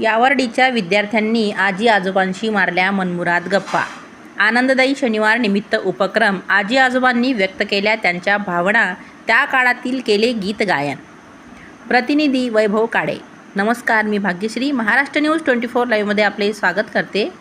यावर्डीच्या विद्यार्थ्यांनी आजी आजोबांशी मारल्या मनमुराद गप्पा. आनंददायी शनिवार निमित्त उपक्रम आजी आजोबांनी व्यक्त केल्या त्यांच्या भावना त्या काळातील केले गीत गायन. प्रतिनिधी वैभव काळे. नमस्कार मी Bhagyashree. Maharashtra news twenty four लाईव्हमध्ये आपले स्वागत करते.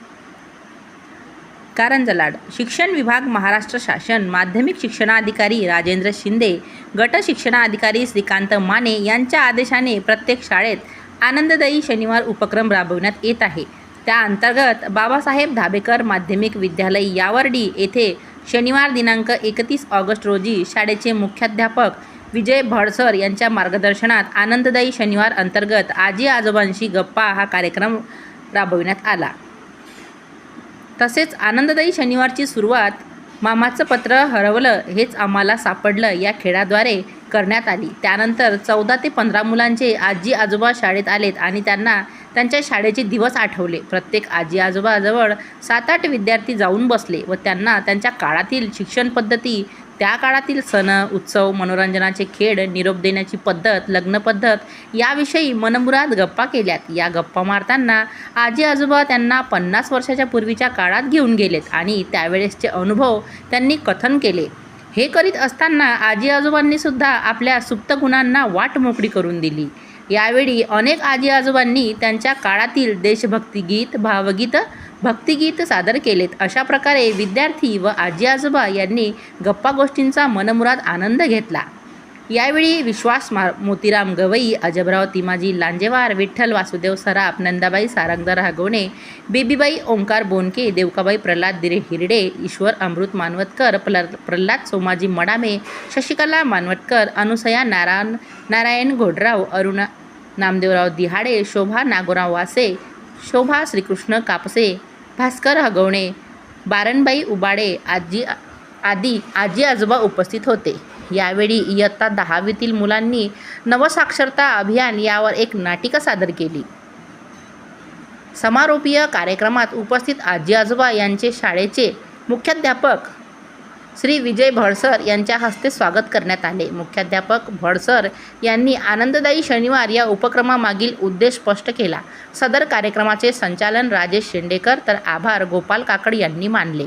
कारंजलाड शिक्षण विभाग महाराष्ट्र शासन. माध्यमिक शिक्षणाधिकारी राजेंद्र शिंदे. गट शिक्षणाधिकारी श्रीकांत माने यांच्या आदेशाने प्रत्येक शाळेत आनंददायी शनिवार उपक्रम राबविण्यात येत आहे. त्या अंतर्गत बाबासाहेब धाबेकर माध्यमिक विद्यालय यावर्डी येथे शनिवार दिनांक एकतीस ऑगस्ट रोजी शाळेचे मुख्याध्यापक विजय भडसर यांच्या मार्गदर्शनात आनंददायी शनिवार अंतर्गत आजी आजोबांशी गप्पा हा कार्यक्रम राबविण्यात आला. तसेच आनंददायी शनिवारची सुरुवात मामाचं पत्र हरवलं हेच आम्हाला सापडलं या खेळाद्वारे करण्यात आली. त्यानंतर चौदा ते पंधरा मुलांचे आजी आजोबा शाळेत आलेत आणि त्यांना त्यांच्या शाळेचे दिवस आठवले. प्रत्येक आजी आजोबाजवळ सात आठ विद्यार्थी जाऊन बसले व त्यांना त्यांच्या काळातील शिक्षण पद्धती त्या काळातील सण उत्सव मनोरंजनाचे खेळ निरोप देण्याची पद्धत लग्न पद्धत याविषयी मनमुराद गप्पा केल्यात. या गप्पा मारताना आजी आजोबा त्यांना पन्नास वर्षाच्या पूर्वीच्या काळात घेऊन गेलेत आणि त्यावेळेसचे अनुभव त्यांनी कथन केले. हे करीत असताना आजी आजोबांनी सुद्धा आपल्या सुप्त गुणांना वाट मोकळी करून दिली. यावेळी अनेक आजी आजोबांनी त्यांच्या काळातील देशभक्तिगीत भावगीत भक्तिगीत सादर केलेत. अशा प्रकारे विद्यार्थी व आजी आजोबा यांनी गप्पा गोष्टींचा मनमुराद आनंद घेतला. यावेळी विश्वास मा मोतीराम गवई अजबराव तिमाजी लांजेवार विठ्ठल वासुदेव सराफ नंदाबाई सारंगदार हगवणे बेबीबाई ओंकार बोनके देवकाबाई प्रल्हाद दिरे हिरडे ईश्वर अमृत मानवतकर प्ल प्रल्हाद सोमाजी मडामे शशिकला मानवटकर अनुसया नारायण नारायण घोडराव अरुणा नामदेवराव दिहाडे शोभा नागोराव वासे शोभा श्रीकृष्ण कापसे भास्कर हगवणे बारणबाई उबाडे आजी आदी आजी आजोबा उपस्थित होते. यावेळी इयत्ता दहावीतील मुलांनी नवसाक्षरता अभियान यावर एक नाटिका सादर केली. समारोपीय कार्यक्रमात उपस्थित आजी आजोबा यांचे शाळेचे मुख्याध्यापक श्री विजय भडसर यांच्या हस्ते स्वागत करण्यात आले. मुख्याध्यापक भडसर यांनी आनंददायी शनिवार या उपक्रमामागील उद्देश स्पष्ट केला. सदर कार्यक्रमाचे संचालन राजेश शेंडेकर तर आभार गोपाल काकड यांनी मानले.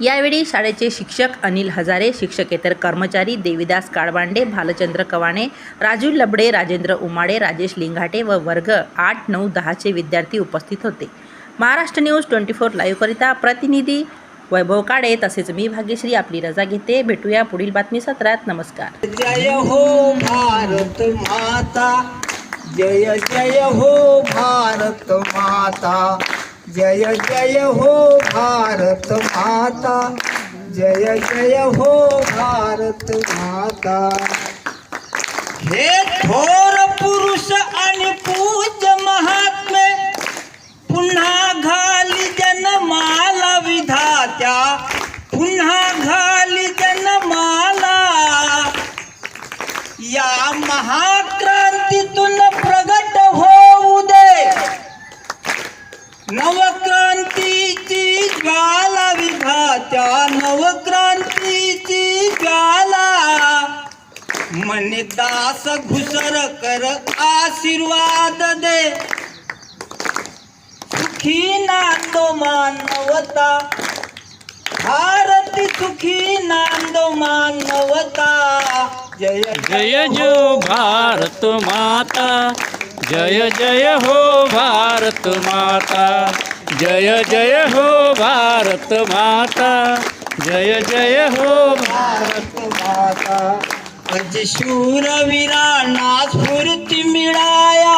यावेळी शाळेचे शिक्षक अनिल हजारे शिक्षकेतर कर्मचारी देविदास काळबांडे भालचंद्र कवाणे राजू लबडे राजेंद्र उमाडे राजेश लिंघाटे व वर्ग आठ नऊ दहाचे विद्यार्थी उपस्थित होते. महाराष्ट्र न्यूज ट्वेंटी फोर लाईव्हकरिता प्रतिनिधी वैभव काळे तसेच मी भाग्यश्री आपली रजा घेते. भेटूया पुढील बातमी सत्रात. नमस्कार. जय हो भारत माता जय जय हो भारत माता. जय जय हो भारत माता। जय जय हो भारत माता। हे थोर नवक्रांतीची ज्वाला विधात्या नवक्रांतीची ज्वाला. मने दास घुसर कर आशीर्वाद दे. सुखी नांदो मानवता. भारती सुखी नांदो मानवता. जय जय जो भारत माता. जय जय हो भारत माता। जय जय हो भारत माता। जय जय हो भारत माता। अज शूरवीरांना स्फूर्ती मिळाया